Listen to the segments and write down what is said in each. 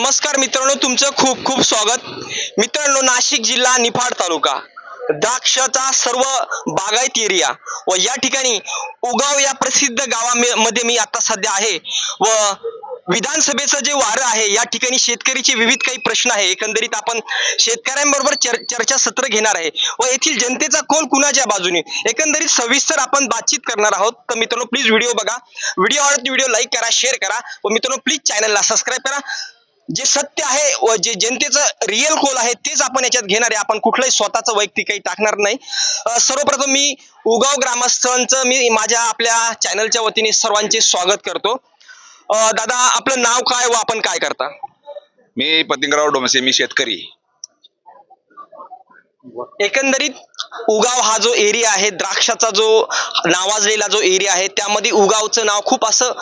नमस्कार मित्रांनो तुमचं खूप खूप स्वागत. मित्रांनो नाशिक जिल्हा निफाड तालुका द्राक्षाचा सर्व बागायत एरिया व या ठिकाणी उगाव या प्रसिद्ध गावामध्ये मी आता सध्या आहे व विधानसभेचं जे वारं आहे या ठिकाणी शेतकरीचे विविध काही प्रश्न आहे. एकंदरीत आपण शेतकऱ्यांबरोबर चर चर्चा सत्र घेणार आहे व येथील जनतेचा कोण कुणाच्या बाजूने? एकंदरीत सविस्तर आपण बातचीत करणार आहोत. तर मित्रांनो प्लीज व्हिडिओ बघा. व्हिडिओ आवडत व्हिडिओ लाईक करा शेअर करा व मित्रांनो प्लीज चॅनलला सबस्क्राईब करा. जे सत्य आहे व जे जनतेचं रिअल कोल आहे तेच आपण याच्यात घेणार आहे. आपण कुठलंही स्वतःचं वैयक्तिक काही टाकणार नाही. सर्वप्रथम मी उगाव ग्रामस्थांचं मी माझ्या आपल्या चॅनलच्या वतीने सर्वांचे स्वागत करतो. दादा आपलं नाव काय व आपण काय करता? मी पतिंगराव डोमसे मी शेतकरी. एकंदरीत उगाव हा जो एरिया आहे द्राक्षाचा जो नावाजलेला जो एरिया आहे त्यामध्ये उगावचं नाव खूप असं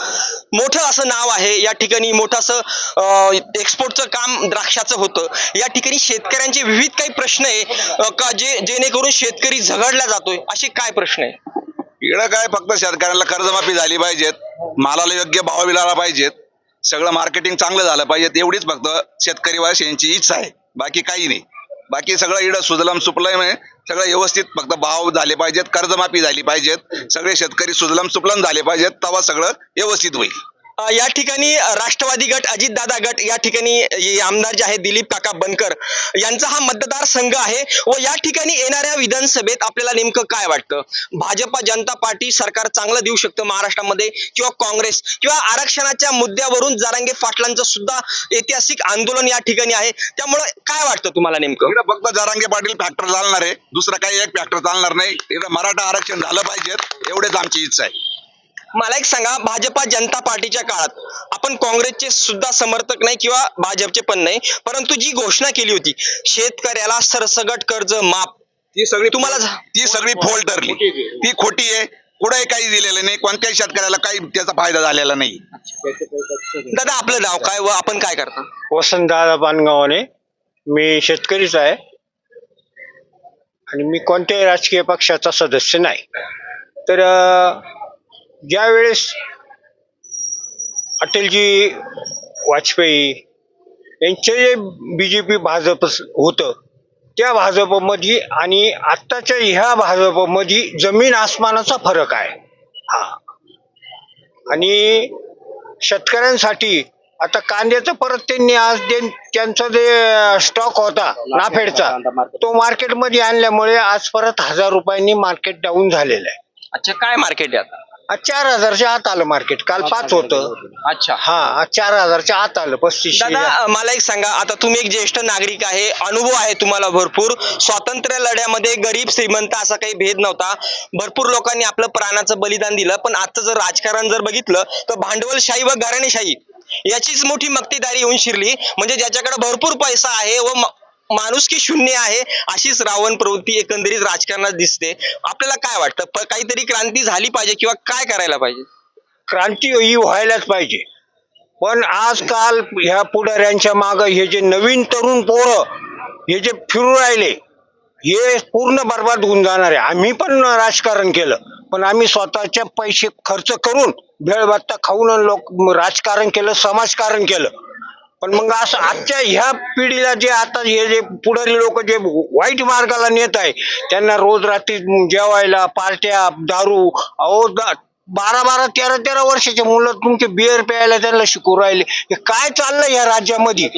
मोठं असं नाव आहे. या ठिकाणी मोठं असं एक्सपोर्टचं काम द्राक्षाचं होतं. या ठिकाणी शेतकऱ्यांचे विविध काही प्रश्न आहे का जे जेणेकरून शेतकरी झगडला जातोय असे काय प्रश्न आहे? इकडं काय फक्त शेतकऱ्यांना कर्जमाफी झाली पाहिजेत मालाला योग्य भाव मिळाला पाहिजेत सगळं मार्केटिंग चांगलं झालं पाहिजेत एवढीच फक्त शेतकरी यांची इच्छा आहे बाकी काही नाही. बाकी सगळं इकडं सुजलाम सुपलाम आहे. सगळं व्यवस्थित फक्त भाव झाले पाहिजेत कर्जमाफी झाली पाहिजेत. सगळे शेतकरी सुजलाम सुपलाम झाले पाहिजेत तेव्हा सगळं व्यवस्थित होईल. या ठिकाणी राष्ट्रवादी गट अजितदादा गट या ठिकाणी आमदार जे आहेत दिलीप काका बनकर यांचा हा मतदार संघ आहे व या ठिकाणी येणाऱ्या विधानसभेत आपल्याला नेमकं काय वाटतं? भाजपा जनता पार्टी सरकार चांगलं देऊ शकतं महाराष्ट्रामध्ये किंवा काँग्रेस किंवा आरक्षणाच्या मुद्द्यावरून जारांगे पाटलांचं सुद्धा ऐतिहासिक आंदोलन या ठिकाणी आहे. त्यामुळे काय वाटतं तुम्हाला नेमकं? फक्त जारांगे पाटील फॅक्टर चालणार आहे. दुसरा काही एक फॅक्टर चालणार नाही. मराठा आरक्षण झालं पाहिजे एवढेच आमची इच्छा आहे. मला एक सांगा भाजपा जनता पार्टीच्या काळात आपण काँग्रेसचे सुद्धा समर्थक नाही किंवा भाजपचे पण नाही परंतु जी घोषणा केली होती शेतकऱ्याला सरसगट कर्ज माफ ती सगळी तुम्हाला ती सगळी फोल ठरली. ती खोटी आहे कुठेही काही दिलेलं नाही कोणत्याही शेतकऱ्याला काही त्याचा फायदा झालेला नाही. दादा आपलं नाव काय व आपण काय करता? वसंतदादा पानगावाने. मी शेतकरीच आहे. आणि मी कोणत्याही राजकीय पक्षाचा सदस्य नाही. तर ज्यावेळेस अटलजी वाजपेयी यांचे जे बी जे पी भाजप होतं त्या भाजपमध्ये आणि आत्ताच्या ह्या भाजपमध्ये जमीन आसमानाचा फरक आहे. हा. आणि शेतकऱ्यांसाठी आता कांद्याचं परत त्यांनी आज त्यांचा जे स्टॉक होता नाफेडचा तो मार्केटमध्ये आणल्यामुळे आज परत हजार रुपयांनी मार्केट डाऊन झालेलं आहे. अच्छा काय मार्केट आहे आता? आज चार हजारच्या आत आलं मार्केट काल पाच होतं. अच्छा. हा आज चार हजारच्या आत आलं पस्तीस दादा अं, मला एक सांगा आता तुम्ही एक ज्येष्ठ नागरिक आहे अनुभव आहे तुम्हाला भरपूर. स्वातंत्र्य लढ्यामध्ये गरीब श्रीमंत असा काही भेद नव्हता. भरपूर लोकांनी आपलं प्राणाचं बलिदान दिलं पण आजचं जर राजकारण जर बघितलं तर भांडवलशाही व घराणेशाही याचीच मोठी मक्तेदारी येऊन शिरली. म्हणजे ज्याच्याकडे भरपूर पैसा आहे व म- माणुसकी शून्य आहे अशीच रावण प्रवृत्ती एकंदरीत राजकारणात दिसते. आपल्याला काय वाटतं? काहीतरी क्रांती झाली पाहिजे किंवा काय करायला पाहिजे? क्रांती ही व्हायलाच पाहिजे. पण आजकाल ह्या पुढाऱ्यांच्या माग हे जे नवीन तरुण पोरं हे जे फिरू राहिले हे पूर्ण बर्बाद होऊन जाणार आहे. आम्ही पण राजकारण केलं पण आम्ही स्वतःचे पैसे खर्च करून भेळबत्ता खाऊन लोक राजकारण केलं समाजकारण केलं. पण मग असं आजच्या ह्या पिढीला जे आता हे जे पुढारी लोक जे वाईट मार्गाला नेत आहे त्यांना रोज रात्री जेवायला पार्ट्या दारू अहो दा- बारा बारा तेरा तेरा वर्षाचे मुलं तुमचे बिअर प्यायला त्यांना शिकू राहिले. हे काय चाललंय या राज्यामध्ये?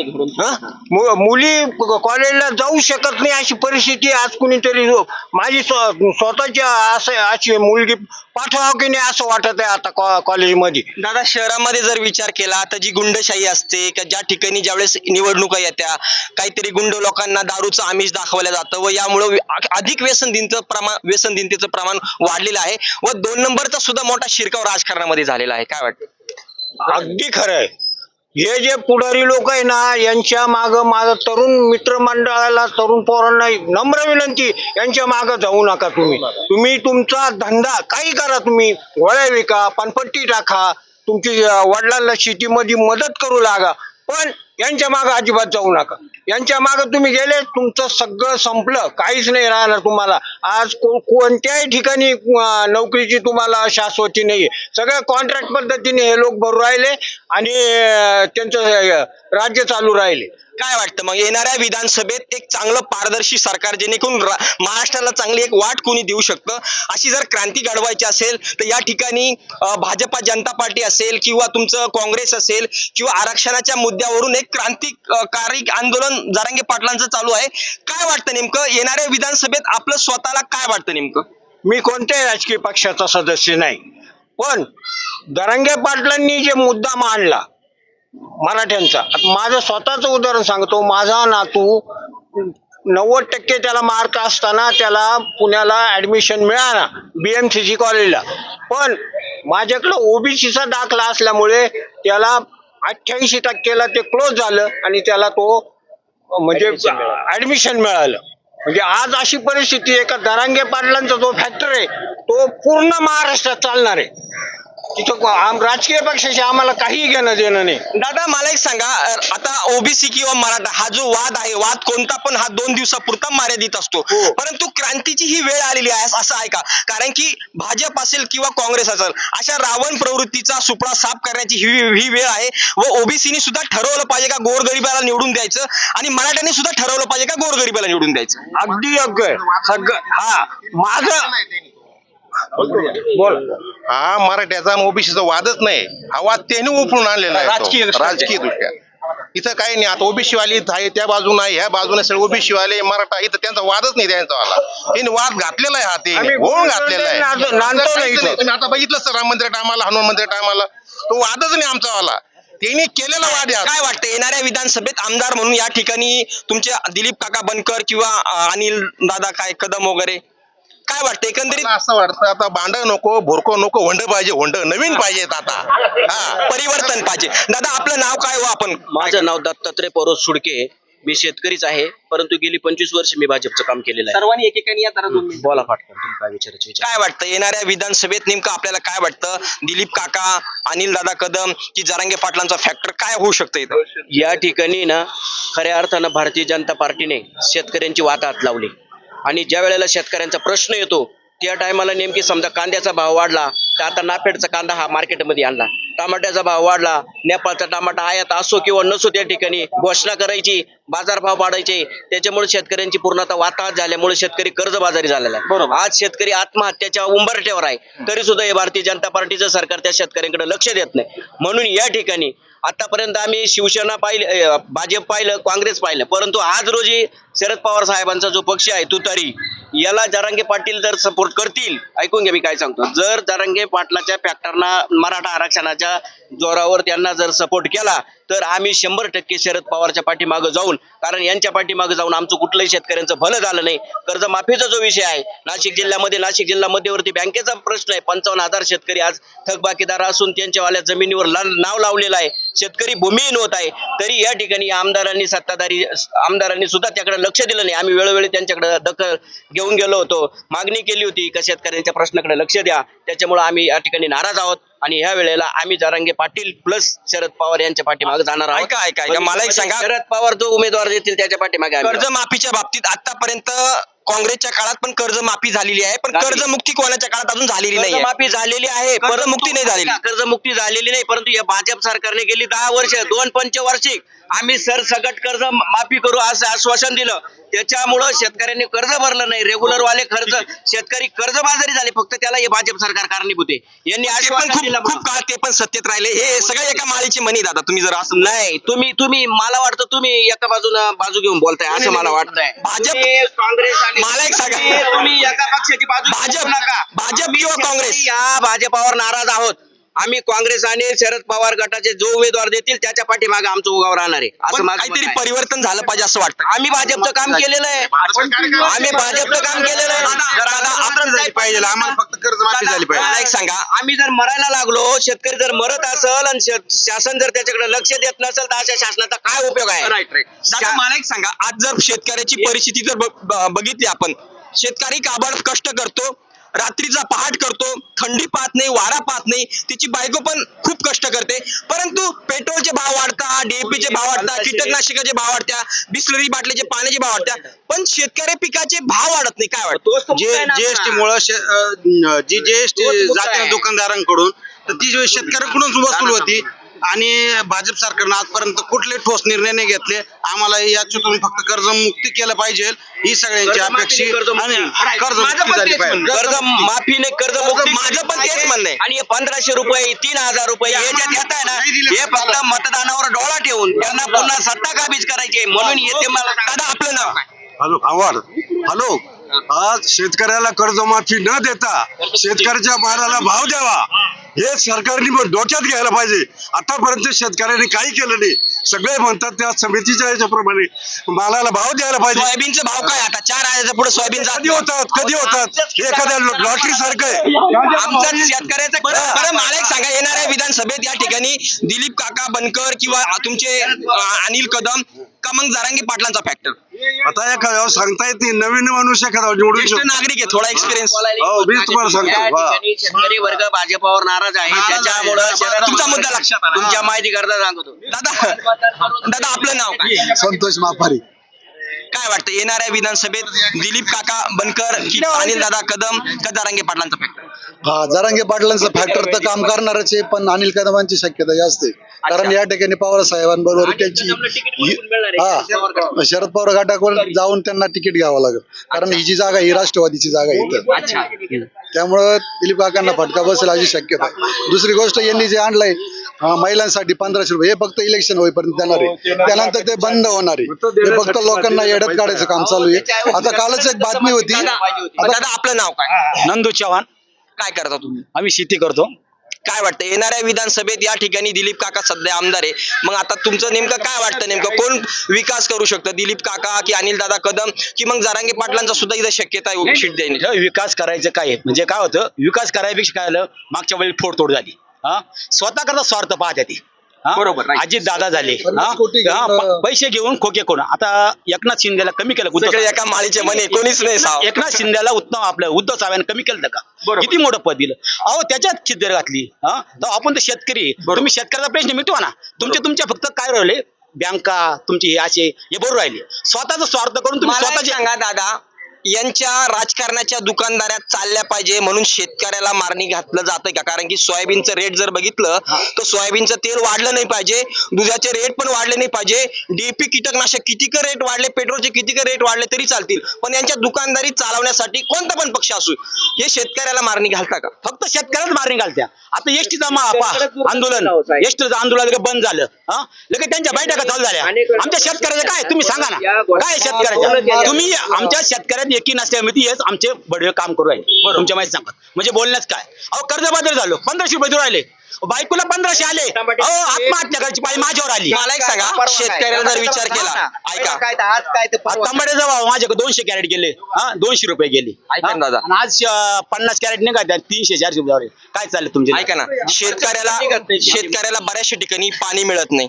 मुली कॉलेजला जाऊ शकत नाही अशी परिस्थिती आज कुणीतरी माझी स्वतःची असं अशी मुलगी पाठवावं की नाही असं वाटत आहे आता कॉ- कॉलेजमध्ये? दादा शहरामध्ये जर विचार केला तर जी गुंडशाही असते का ज्या ठिकाणी ज्यावेळेस निवडणुका येत्या काहीतरी गुंड लोकांना दारूचं आमिष दाखवलं जातं व यामुळं अधिक व्यसनदिनचं प्रमाण व्यसनदिनतेचं प्रमाण वाढलेलं आहे व दोन नंबरचा सुद्धा मोठा शिरकाव राजकारणामध्ये झालेला आहे. काय वाटतं? अगदी खरं आहे. हे जे पुढारी लोक आहे ना यांच्या माग माझं तरुण मित्रमंडळाला तरुण पोरांना नम्र विनंती यांच्या माग जाऊ नका तुम्ही. तुम्ही तुमचा धंदा काही करा तुम्ही वळ्या विका पानपट्टी टाका तुमची वडिलांना शेतीमध्ये मदत करू लागा. पण यांच्या मागे अजिबात जाऊ नका. यांच्या मागे तुम्ही गेले तुमचं सगळं संपलं. काहीच नाही राहणार तुम्हाला. आज को- कोणत्याही ठिकाणी नोकरीची तुम्हाला शाश्वती नाही सगळ्या कॉन्ट्रॅक्ट पद्धतीने हे लोक भरू राहिले आणि त्यांचं राज्य चालू राहिले. काय वाटतं? मग येणाऱ्या विधानसभेत एक चांगलं पारदर्शी सरकार जेणेकरून महाराष्ट्राला चांगली एक वाट कोणी देऊ शकतं? अशी जर क्रांती घडवायची असेल तर या ठिकाणी भाजपा जनता पार्टी असेल किंवा तुमचं काँग्रेस असेल किंवा आरक्षणाच्या मुद्द्यावरून एक क्रांतिकारी आंदोलन जारांगे पाटलांचं चालू आहे. काय वाटतं नेमकं? येणाऱ्या विधानसभेत आपलं स्वतःला काय वाटतं नेमकं? मी कोणत्याही राजकीय पक्षाचा सदस्य नाही. पण दरंगे पाटलांनी जे मुद्दा मांडला मराठ्यांचा. आता माझं स्वतःचं उदाहरण सांगतो. माझा नातू नव्वद टक्के त्याला मार्क असताना त्याला पुण्याला ऍडमिशन मिळाला बीएमसीसी कॉलेजला पण माझ्याकडं ओबीसीचा दाखला असल्यामुळे त्याला अठ्ठ्याऐंशी टक्केला ते क्लोज झालं आणि त्याला तो म्हणजे ऍडमिशन मिळालं. म्हणजे आज अशी परिस्थिती आहे का दरांगे पाटलांचा जो फॅक्टर आहे तो पूर्ण महाराष्ट्रात चालणार आहे. तिथं आम राजकीय पक्षाशी आम्हाला काही घेणं देणं नाही. दादा मला एक सांगा आता ओबीसी किंवा मराठा हा जो वाद आहे वाद कोणता पण हा दोन दिवसापुरता मर्यादित असतो. हो. परंतु क्रांतीची ही वेळ आलेली आहे असं आहे का? कारण की भाजप असेल किंवा काँग्रेस असेल अशा रावण प्रवृत्तीचा सुपडा साफ करण्याची ही ही वेळ आहे व ओबीसीनी सुद्धा ठरवलं पाहिजे का गोरगरिबाला निवडून द्यायचं आणि मराठ्यांनी सुद्धा ठरवलं पाहिजे का गोरगरिबाला निवडून द्यायचं? अगदी योग्य. सगळं हा. माझं बोल. हा मराठ्याचा आणि ओबीसीचा वादच नाही. हा वाद त्याने उपळून आणलेला आहे. राजकीय. राजकीय दृष्ट्या. इथं काही नाही. आता ओबीसी वाली इथं आहे त्या बाजून आहे ह्या बाजूने सगळे ओबीसी वाले मराठा इथं त्यांचा वादच नाही त्यांचा वाला त्यांनी वाद घातलेला आहे हा ते. आम्ही होऊन घातलेला आहे. नांदतो- नांदतो काहीच नाही. इथं. नाही. तुम्ही आता बघितलं सर राम मंदिर टायमाला हनुमान मंदिर टायमाला. तो वादच नाही आमचा वाला त्यांनी केलेला वाद आहे हा. काय वाटतं येणाऱ्या विधानसभेत आमदार म्हणून या ठिकाणी तुमचे दिलीप काका बनकर किंवा अ, अनिल दादा काय कदम वगैरे? काय वाटतं? एकंदरीत मला असं वाटतं आता भांड नको भोरको नको होंड पाहिजे होंड. नवीन पाहिजेत आता. हा परिवर्तन पाहिजे. दादा आपलं नाव काय हो आपण? माझं नाव दत्तात्रय परोज सुडके. मी शेतकरीच आहे परंतु गेली पंचवीस वर्ष मी भाजपचं काम केलेलं आहे. सर्वांनी एकेकाने या जरा. बोला फाटकन तुम्ही काय विचारायचे विचार. काय वाटतं? येणाऱ्या विधानसभेत नेमकं आपल्याला काय वाटतं? दिलीप काका अनिल दादा कदम की जरांगे पाटलांचा फॅक्टर काय होऊ शकतं इथं? या ठिकाणी ना खऱ्या अर्थानं भारतीय जनता पार्टीने शेतकऱ्यांची वाट हात लावली. आणि ज्या वेळेला शेतकऱ्यांचा प्रश्न येतो त्या टायमाला नेमकी समजा कांद्याचा भाव वाढला तर आता नाफेडचा कांदा हा मार्केटमध्ये आणला. टमाट्याचा भाव वाढला नेपाळचा टमाटा आयात असो किंवा नसो त्या ठिकाणी घोषणा करायची बाजारभाव वाढायचे त्याच्यामुळे शेतकऱ्यांची पूर्णतः वाताहत झाल्यामुळे शेतकरी कर्जबाजारी झालेला आहे. बरोबर. आज शेतकरी आत्महत्याच्या उंबरठ्यावर आहे. तरी सुद्धा हे भारतीय जनता पार्टीचं सरकार त्या शेतकऱ्यांकडे लक्ष देत नाही. म्हणून या ठिकाणी आतापर्यंत आम्ही शिवसेना पाहिलं भाजप पाहिलं काँग्रेस पाहिलं परंतु आज रोजी शरद पवार साहेबांचा जो पक्ष आहे तुतारी याला जारांगे पाटील जर सपोर्ट करतील ऐकून घ्या मी काय सांगतो. जर जारांगे पाटलाच्या फॅक्टरना मराठा आरक्षणाच्या जोरावर त्यांना जर सपोर्ट केला तर आम्ही शंभर टक्के शरद पवारच्या पाठीमागं जाऊन कारण यांच्या पाठीमागं जाऊन आमचं कुठलंही शेतकऱ्यांचं भलं झालं नाही. कर्जमाफीचा जो विषय आहे नाशिक जिल्ह्यामध्ये नाशिक जिल्हा मध्यवर्ती बँकेचा प्रश्न आहे. पंचावन्न हजार शेतकरी आज थकबाकीदार असून त्यांच्यावाल्या जमिनीवर नाव लावलेलं आहे. शेतकरी भूमिहीन होत आहे तरी या ठिकाणी आमदारांनी सत्ताधारी आमदारांनी सुद्धा त्याकडे लक्ष दिलं नाही आम्ही वेळोवेळी त्यांच्याकडे दखल घेऊन गेलो होतो मागणी केली होती का शेतकऱ्यांच्या प्रश्नाकडे लक्ष द्या त्याच्यामुळे आम्ही या ठिकाणी नाराज आहोत आणि ह्या वेळेला आम्ही जारांगे पाटील प्लस शरद पवार यांच्या पाठीमागे जाणार आहोत ऐका, ऐका, ऐका. मला एक सांगा. शरद पवार जो उमेदवार देतील त्याच्या पाठीमागे. कर्जमाफीच्या बाबतीत आतापर्यंत काँग्रेसच्या काळात पण कर्जमाफी झालेली आहे पण झाली. कर्जमुक्ती कोणाच्या काळात अजून झालेली नाही कर्जमाफी झालेली आहे कर्जमुक्ती नाही झालेली. कर्जमुक्ती झालेली नाही परंतु या भाजप सरकारने गेली दहा वर्ष दोन पंचवार्षिक आम्ही सरसकट कर्ज माफी करू असं आश्वासन दिलं. त्याच्यामुळं शेतकऱ्यांनी कर्ज भरलं नाही. रेग्युलर वाले कर्ज शेतकरी कर्जबाजारी झाले. फक्त त्याला हे भाजप सरकार कारणीभूत आहे. यांनी आश्वासन दिलं खूप काळ ते पण सत्तेत राहिले. हे सगळे एका माळीची मनी दादा तुम्ही जर असं नाही तुम्ही तुम्ही मला वाटतं तुम्ही एका बाजूला बाजू घेऊन बोलताय असं मला वाटतंय. भाजप- काँग्रेस मला एक सांगा. तुम्ही- एका पक्षाची बाजू भाजप- नका. भाजप किंवा काँग्रेस? या भाजपावर नाराज आहोत. आम्ही काँग्रेस आणि शरद पवार गटाचे जो उमेदवार देतील त्याच्या पाठीमागे आमचं उगाव राहणार आहे. असं पण माझं काहीतरी मत आहे. परिवर्तन झालं पाहिजे असं वाटतं. आम्ही भाजपचं काम केलेलं आहे. आम्ही भाजपचं काम केलेलं आहे. दादा, दादा, आपण झाली पाहिजे आम्हाला फक्त कर्जमाफी झाली पाहिजे. मला एक सांगा. आम्ही जर मरायला लागलो शेतकरी जर मरत असेल आणि शे- शासन जर त्याच्याकडे लक्ष देत नसेल तर अशा शासनाचा काय उपयोग आहे? राईट राईट दादा मला एक सांगा. आज जर शेतकऱ्याची परिस्थिती जर ब- ब- बघितली आपण शेतकरी काबाड कष्ट करतो रात्रीचा पहाट करतो थंडी पाहत नाही वारा पाहत नाही तिची बायको पण खूप कष्ट करते. परंतु पेट्रोलचे भाव वाढतात डीएपीचे भाव वाढतात कीटकनाशकाचे भाव वाढतात बिस्लरी बाटलीचे पाण्याचे भाव वाढतात पण शेतकरी पिकाचे भाव वाढत नाही. काय वाटतं? जीएसटी. मुळे जी जीएसटी जाते. दुकानदारांकडून तर ती जी शेतकऱ्यांकडून वसूल होती. आणि भाजप सरकारनं आजपर्यंत कुठले ठोस निर्णय नाही घेतले. आम्हाला याच्यातून फक्त कर्जमुक्ती केलं पाहिजे. ही सगळ्यांची अपेक्षा नाही, कर्जमुक्ती. आणि झाली पाहिजे. कर्ज माफीने कर्ज मुक्ती माझं पण तेच म्हणणं आहे. आणि हे पंधराशे रुपये तीन हजार रुपये याच्यात येत आहे ना हे फक्त मतदानावर डोळा ठेवून त्यांना पुन्हा सत्ता काबीज करायची म्हणून येते मला दादा आपलं नाव? काय हॅलो आवाज. हॅलो. आज शेतकऱ्याला कर्जमाफी न देता शेतकऱ्याच्या मालाला भाव द्यावा. हे सरकारने डोक्यात घ्यायला पाहिजे. आतापर्यंत शेतकऱ्यांनी काही केलं नाही. सगळे म्हणतात त्या समितीच्या याच्याप्रमाणे मालाला भाव द्यायला पाहिजे. सोयाबीनचे भाव काय आता? चार हजारच्या पुढे सोयाबीन जात कधी होतात? कधी होतात? एखाद्या लॉटरी सारखं आहे. आमचं शेतकऱ्याचं बरं मला एक सांगा येणाऱ्या विधानसभेत या ठिकाणी दिलीप काका बनकर किंवा तुमचे अनिल कदम का मग जरांगी पाटलांचा फॅक्टर आता एखाद्यावर सांगता येत नाही. नवीन माणूस एखादा निवडून ज्येष्ठ शकतो. नागरिक आहे थोडा एक्सपिरियन्स हो, मी तुम्हाला सांगतो. या वा. ठिकाणी शेतकरी वर्ग भाजपावर नाराज आहे. त्याच्यामुळं तुमचा मुद्दा लक्षात आला. तुमच्या माहिती करता सांगतो. दादा दादा आपलं नाव काय? संतोष माफारी. काय वाटतं? येणाऱ्या विधानसभेत दिलीप काका बनकर की अनिल दादा कदम का जरांगे पाटलांचा फॅक्टर? हा जरांगे पाटलांचं फॅक्टर तर काम करणारच आहे पण अनिल कदमांची शक्यता जास्त आहे. कारण या ठिकाणी पवार साहेबांबरोबर त्यांची हा शरद पवार गटाकडून. जाऊन त्यांना तिकीट घ्यावं लागेल. कारण ही जी जागा ही राष्ट्रवादीची जागा आहे इथं. अच्छा. त्यामुळं दिलीप काकांना फटका बसेल अशी शक्यता आहे. दुसरी गोष्ट यांनी जे आणलंय हा, महिलांसाठी पंधराशे रुपये हे फक्त इलेक्शन होईपर्यंत देणार आहे. त्यानंतर ते बंद होणार आहे. हे फक्त लोकांना येड्यात काढायचं काम चालू आहे. आता कालच एक बातमी होती. आपलं नाव काय? नंदू चव्हाण. काय करता तुम्ही? आम्ही शेती करतो. काय वाटतं? येणाऱ्या विधानसभेत या ठिकाणी दिलीप काका सध्या आमदार आहे. मग आता तुमचं नेमकं काय वाटतं नेमकं? कोण विकास करू शकतं? दिलीप काका की अनिल दादा कदम? की मग जरांगे पाटलांचा सुद्धा इथं शक्यता आहे शीट देण्याची हे विकास करायचं काय आहे? म्हणजे काय होतं? विकास करायपेक्षा काय झालं? मागच्या वेळी फोडतोड झाली. हा? स्वतः करता स्वार्थ पाहत्या ती? बरोबर. अजित दादा झाले. पन्नास हा? कोटी हा, घेऊन, प- पैसे घेऊन खोके कोण आता एकनाथ शिंदेला कमी केलं उद्धव सगळे एका माळीचे म्हणे कोणीच नाही साव. एकनाथ शिंदेला उत्तम आपलं उद्धव साहेबांनी कमी केलं का? किती मोठं पद दिलं? अहो त्याच्यात खिद्दर घातली. हा? तर आपण तर शेतकरी. आहे. तुम्ही शेतकऱ्याचा प्रश्न मिटवा ना. तुमचे तुमच्या फक्त काय राहिले? बँका तुमचे हे असे हे बरोबर राहिले. स्वतःचा स्वार्थ करून तुम्ही मला एक स्वतःचे सांगा दादा. यांच्या राजकारणाच्या दुकानदाऱ्यात चालल्या पाहिजे म्हणून शेतकऱ्याला मारणी घातलं जातंय का? कारण की सोयाबीनचं रेट जर बघितलं तर सोयाबीनचं तेल वाढलं नाही पाहिजे दुधाचे रेट पण वाढले नाही पाहिजे डीपी कीटकनाशक किती का रेट वाढले पेट्रोलचे किती का रेट वाढले तरी चालतील. पण यांच्या दुकानदारी चालवण्यासाठी कोणता पण पक्ष असू हे शेतकऱ्याला मारणी घालता का? फक्त शेतकऱ्याच मारणी घालत्या. आता एसटीचा आंदोलन. एसटीचं आंदोलन बंद झालं. हा? लगेच त्यांच्या बैठका चालू झाल्या. आमच्या शेतकऱ्याचं काय? तुम्ही सांगा ना. काय शेतकऱ्याच्या? तुम्ही आमच्या शेतकऱ्यात एकी नसल्यामुळे हेच आमचे बडवे काम करू राहिले. तुमच्या माहिती सांगत म्हणजे बोलण्याच काय? अहो कर्जबाजार झालो. पंधराशे रुपये देऊ राहिले. बायकोला पंधराशे आले. अहो आत्महत्या करायची पाळी माझ्यावर आली. मला एक सांगा शेतकऱ्याला जर विचार केला ऐका. काय तर आज काय ते परवा. तांबड्याचा भाव माझ्याकडे दोनशे कॅरेट गेले. हा दोनशे रुपये गेले. ऐका ना? दादा. आणि आज अं, पन्नास कॅरेट निघात तीनशे चारशे रुपये काय चाललं तुमचे ऐका ना. शेतकऱ्याला शेतकऱ्याला बऱ्याचशा ठिकाणी पाणी मिळत हा. नाही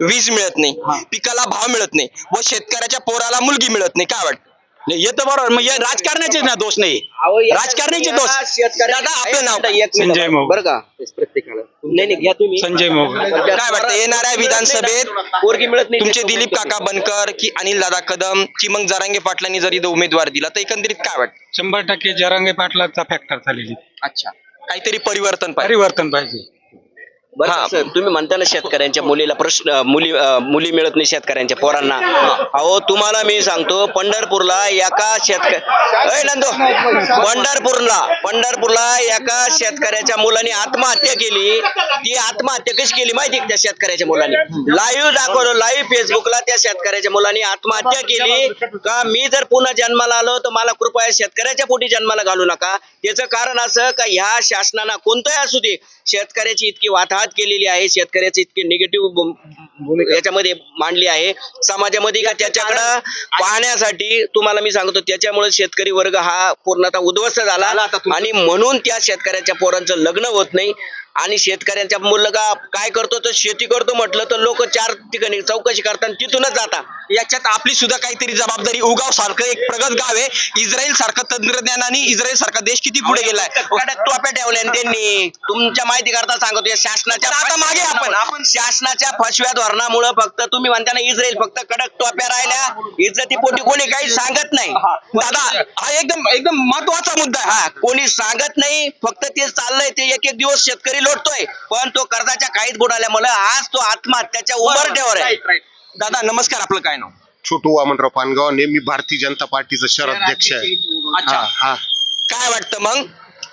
वीज मिळत. नाही. पिकाला भाव मिळत नाही. व शेतकऱ्याच्या पोराला मुलगी मिळत नाही. काय वाटतं? नाही, येतं बरोबर मग हे राजकारणाचे ना दोष नाही. अहो, या- या दोष. शेतकऱ्याला- दादा, आपलं नाव काय? एक मिनिट. संजय मोघ. बरं का? प्रत्येकाला. नाही नाही घ्या तुम्ही. संजय मोघ. काय वाटतं येणाऱ्या विधानसभेत पोरगी मिळत नाही तुमचे दिलीप काका बनकर की अनिल दादा कदम की मग जरांगे पाटलांनी जर इथं उमेदवार दिला तर एकंदरीत काय वाटतं? शंभर टक्के जरांगे पाटलाचा फॅक्टर झालेली. अच्छा. काहीतरी परिवर्तन पाहिजे. परिवर्तन पाहिजे. बरं. सर तुम्ही म्हणता ना शेतकऱ्यांच्या मुलीला प्रश्न मुली अं, मुली मिळत नाही शेतकऱ्यांच्या पोरांना. अहो तुम्हाला मी सांगतो पंढरपूरला एका शेतकरी नंदो पंढरपूरला पंढरपूरला एका शेतकऱ्याच्या मुलाने आत्महत्या केली. ती आत्महत्या कशी केली माहिती का त्या शेतकऱ्याच्या मुलाने? लाईव्ह दाखवलं लाईव्ह फेसबुकला त्या शेतकऱ्याच्या मुलाने आत्महत्या केली. का मी जर पुन्हा जन्माला आलो तर मला कृपया शेतकऱ्याच्या पोटी जन्माला घालू नका. त्याचं कारण असं का ह्या शासनानं कोणतंही असू दे शेतकऱ्याची इतकी वाताहत केलेली आहे शेतकऱ्याची इतकी निगेटिव्ह याच्यामध्ये मांडली आहे. समाजामध्ये का त्याच्याकडं पाहण्यासाठी तुम्हाला मी सांगतो त्याच्यामुळे शेतकरी वर्ग हा पूर्णतः उद्ध्वस्त झाला. आणि म्हणून त्या शेतकऱ्याच्या पोरांचं लग्न होत नाही. आणि शेतकऱ्यांचा मुलगा काय करतो तर शेती करतो म्हटलं तर लोक चार ठिकाणी चौकशी करतात तिथूनच जाता याच्यात आपली सुद्धा काहीतरी जबाबदारी उगाव सारखं एक प्रगत गाव आहे. इस्रायल सारखं तंत्रज्ञानाने इस्रायल सारखा देश किती पुढे गेलाय? टोप्या ठेवल्या त्यांनी. तुमच्या माहिती करता सांगतो या शासनाच्या आता मागे आपण- आपण शासनाच्या फसव्या धोरणामुळे फक्त तुम्ही म्हणता ना इस्रायल फक्त कडक टोप्या राहिल्या. इज्जतीपोटी कोणी काही सांगत नाही. दादा हा एकदम एकदम महत्त्वाचा मुद्दा आहे. हा कोणी सांगत नाही फक्त ते चाललंय ते एक एक दिवस शेतकरी लोटतोय पण तो कर्जाच्या काहीच बुडाल्यामुळे आज तो आत्महत्याच्या उंबरठ्यावर आहे. दादा नमस्कार आपलं काय नाव? छोटू वामनराव पानगाव नेहमी भारतीय जनता पार्टीचा शहर अध्यक्ष आहे. अच्छा. हा हा. काय वाटतं मग?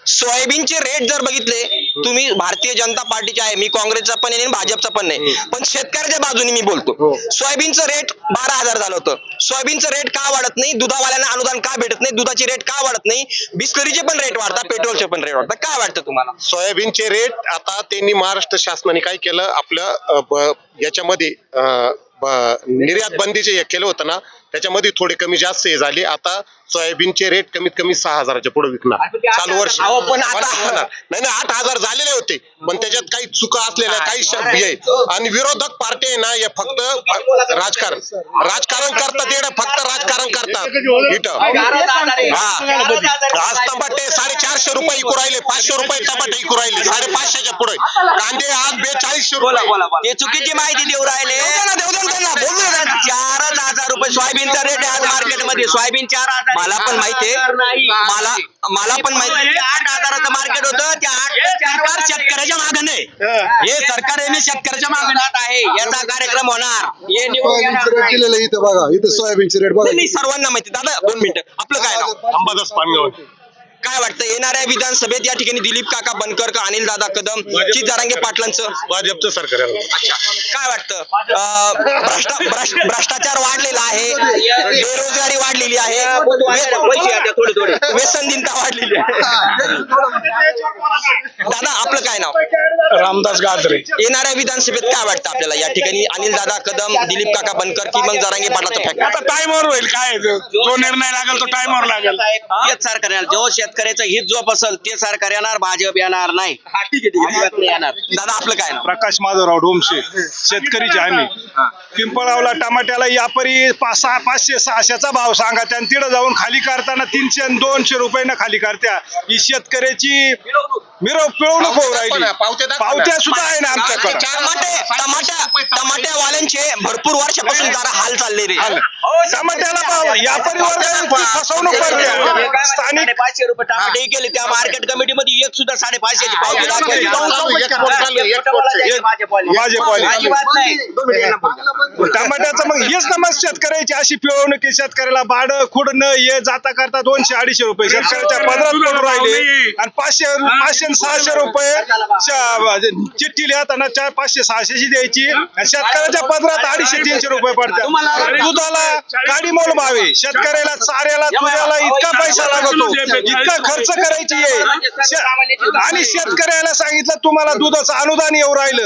सोयाबीनचे रेट जर बघितले तुम्ही भारतीय जनता पार्टीचे आहे मी काँग्रेसचा पण आहे आणि भाजपचा पण नाही. पण शेतकऱ्याच्या बाजूने मी बोलतो. सोयाबीनचं रेट बारा हजार झालं होतं. सोयाबीनचं रेट का वाढत नाही? दुधावाल्यांना अनुदान का भेटत नाही? दुधाचे रेट का वाढत नाही? बिस्लरीचे पण रेट वाढतात पेट्रोलचे पण रेट वाढतात. काय वाटतं तुम्हाला? सोयाबीनचे रेट आता त्यांनी महाराष्ट्र शासनाने काय केलं? आपलं याच्यामध्ये निर्यात बंदीचे हे केलं होतं ना? त्याच्यामध्ये थोडे कमी जास्त हे झाले. आता सोयाबीनचे रेट कमीत कमी सहा हजाराच्या पुढे विकणार. चालू वर्ष. अहो, पण आता- होणार, होणार. नाही नाही आठ हजार झालेले होते. पण त्याच्यात काही चुका असलेल्या काही शब्द आहे आणि विरोधक पार्टी आहे ना हे फक्त राजकारण राजकारण करतात येणं फक्त राजकारण करतात इथं हा आज टमाटे साडेचारशे रुपये विकू राहिले पाचशे रुपये टमाटे विकू राहिले साडेपाचशेच्या पुढे कांदे आज बेचाळीसशे रुपये ते चुकीची माहिती देऊ राहिले चारच हजार रुपये सोयाबीनचा रेट आहे आज मार्केटमध्ये सोयाबीन चार हजार मला पण माहितीये मला मला पण माहिती आठ हजाराचं मार्केट होतं. त्या आठ सरकार शेतकऱ्याच्या मागे नाही. हे. सरकार आहे ना शेतकऱ्याच्या मागे नाही. आहे याचा कार्यक्रम होणार. हे निवडून सोयाबीनचे दिलेले इथं बघा. इथं सोयाबीनचे रेट बघा. नाही, सर्वांना माहिती दादा दोन मिनिटं. आपलं काय नाव? अंबादास पानगाव काय वाटतं? येणाऱ्या विधानसभेत या ठिकाणी दिलीप काका बनकर का अनिल दादा कदम चित जारांगे पाटलांचं? भाजपचं सरकार आहे. अच्छा. काय वाटतं? अं, भ्रष्टा- भ्रष्ट- भ्रष्टाचार वाढलेला आहे. बेरोजगारी वाढलेली आहे. पैसे आता थोडे थोडे. व्यसनदिनता वाढलेली आहे. दादा आपलं काय नाव? रामदास गाजरे येणाऱ्या विधानसभेत काय वाटतं आपल्याला? या ठिकाणी अनिल दादा कदम दिलीप काका बनकर की मग जरांगे पाटलाचं फॅक्ट आता टाइमवर होईल काय जो निर्णय लागेल तो टाइमवर लागेल. तेच सरकार येणार जो शेतकऱ्याचं हित जोप असेल ते सरकार येणार भाजप येणार नाही. अजिबात नाही येणार. दादा आपलं काय नाव? प्रकाश माधवराव डोमशे शेतकरीचे आम्ही. पिंपळावला टमाट्याला यापरी पाच सहा पाचशे सहाशेचा भाव सांगा. आणि तिथं जाऊन खाली करताना तीनशे आणि दोनशे रुपयानं खाली करत्या ही शेतकऱ्याची मिरव पिळवणूक होऊ राहिली. पावत्या सुद्धा आहे ना आमच्याकडे. टमाटे टमाट्या टमाट्यावाल्यांचे भरपूर वर्षापासून जरा हाल चालले रे. टमाट्याला भाव यापरी वर्गाची फसवणूक करते. स्थानिक पाचशे रुपये टमाटे केले त्या मार्केट कमिटीमध्ये एक सुद्धा साडेपाचशेची पावती टमाट्याचं मग हेच ना मग शेतकऱ्याची अशी पिळवणूक शेतकऱ्याला भाड खुड न ये जाता करता दोनशे अडीचशे रुपये. शेतकऱ्याच्या पदरात पडून राहिले. आणि पाचशे पाचशे आणि सहाशे रुपये चिठ्ठी लिहताना चार पाचशे सहाशेची द्यायची शेतकऱ्याच्या पदरात अडीचशे तीनशे रुपये पडतात. दुधाला गाडी मोल भावे. शेतकऱ्याला चाऱ्याला दुधाला इतका पैसा लागतो. इतका खर्च करायची आहे. आणि शेतकऱ्याला सांगितलं तुम्हाला दुधाचं अनुदान येऊ राहिलं.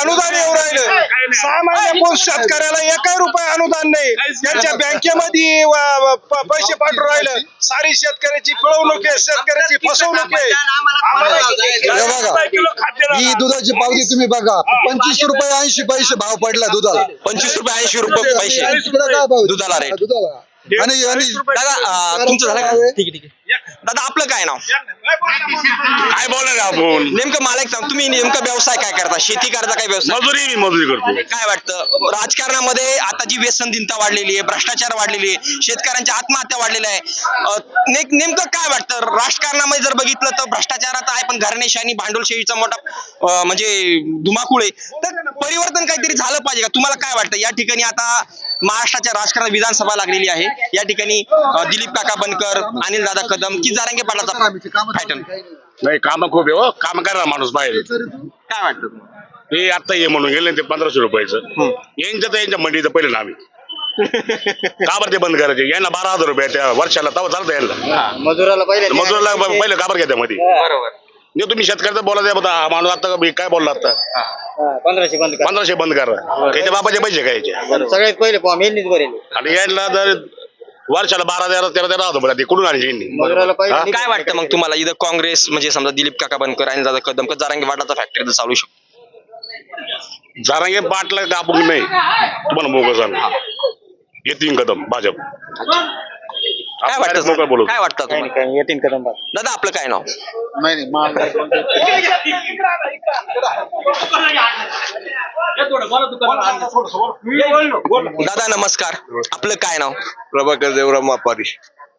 अनुदान येऊ राहिलं. सामान्य कोण शेतकऱ्याला एकही रुपये अनुदान नाही. त्यांच्या बँकेमध्ये पैसे पाठवून राहिलं. सारी शेतकऱ्याची पिळवणूक आहे शेतकऱ्याची फसवणूक आहे. हे दुधाची पावती तुम्ही बघा. पंचवीस रुपये ऐंशी पैसे भाव पडला दुधाला. पंचवीस रुपये ऐंशी रुपये पैसे. काय भाव? दुधाला rate. दुधाला. आणि आणि दादा अं, तुमचं झालं का? ठीक आहे ठीक आहे. दादा आपलं काय नाव? काय बोलणार आपण? नेमकं मला एक सांग तुम्ही नेमका व्यवसाय काय करता? शेती करता काय व्यवसाय? मजुरी मी मजुरी करतो. काय वाटतं? राजकारणामध्ये आता जी व्यसनदिनता वाढलेली आहे भ्रष्टाचार वाढलेली आहे शेतकऱ्यांच्या आत्महत्या वाढलेल्या आहे अं, नेमकं काय वाटतं? राजकारणामध्ये जर बघितलं तर भ्रष्टाचारात आहे पण घराणेशाही भांडवलशाहीचा मोठा अं, म्हणजे धुमाकूळ आहे. तर परिवर्तन काहीतरी झालं पाहिजे का? तुम्हाला काय वाटतं? या ठिकाणी आता महाराष्ट्राच्या राजकारणात विधानसभा लागलेली आहे. या ठिकाणी अं, दिलीप काका बनकर अनिल दादा कदम की जारांगे पाटलाचा पॅटर्न नाही. काम खूप आहे हो. काम करा माणूस बाहेर. काय वाटतं तुम्हाला? हे आता ये म्हणून गेले ते पंधराशे रुपयाचं. यांच्या तर यांच्या मंडीचं पहिलं नाव आहे. का बरं ते बंद करायचे? यांना बारा हजार रुपये त्या वर्षाला तवा चालतं यांना. मजुराला पहिले मजुराला पहिलं का बरं घ्या त्यामध्ये. बरोबर. नाही तुम्ही शेतकऱ्याचं बोलायचं होता हा माणूस आता काय बोलला आता? पंधराशे बंद पंधराशे बंद करा. त्याच्या बापाचे पैसे घ्यायचे सगळ्यात पहिले फॉर्म यांनीच भरेल. आणि यांना जर वर्षाला बारा तेरा तेरा तेरा हजार रुपये ते कुठून यांनी हा? काय वाटतं मग तुम्हाला? इथं काँग्रेस म्हणजे समजा दिलीप काका बनकर आणि दादा कदम का जारांगे वाटाचा फॅक्टरी तर चालू शकतो? जारांगे पाटला कापून नाही. तुम्हाला मोकळं येतील कदम भाजप. काय वाटतं मोकळं बोलू. काय वाटतं? तुम्हाला? येतील कदम दादा आपलं काय नाव? दादा नमस्कार. आपलं काय नाव? प्रभाकर देवराम मापारी.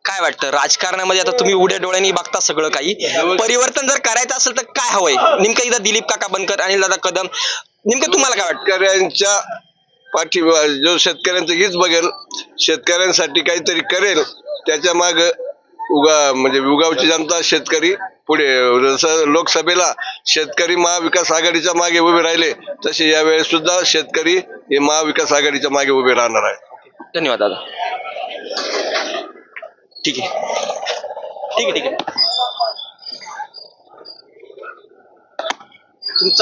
काय वाटतं? राजकारणामध्ये आता तुम्ही उड्या डोळ्यांनी बघता सगळं काही. परिवर्तन जर करायचं असेल तर काय हवंय? नेमकं इथं दिलीप काका बनकर आणि दादा कदम. नेमकं तुम्हाला काय वाटतं? शेतकऱ्यांच्या पाठी जो शेतकऱ्यांचं हीच बघेल शेतकऱ्यांसाठी काहीतरी करेल त्याच्या माग उगा म्हणजे उगावची जनता शेतकरी पुढे जसं लोकसभेला शेतकरी महाविकास आघाडीच्या मागे उभे राहिले तसे यावेळेस सुद्धा शेतकरी हे महाविकास आघाडीच्या मागे उभे राहणार आहे धन्यवाद दादा. ठीक आहे. ठीक आहे ठीक आहे. तुमचा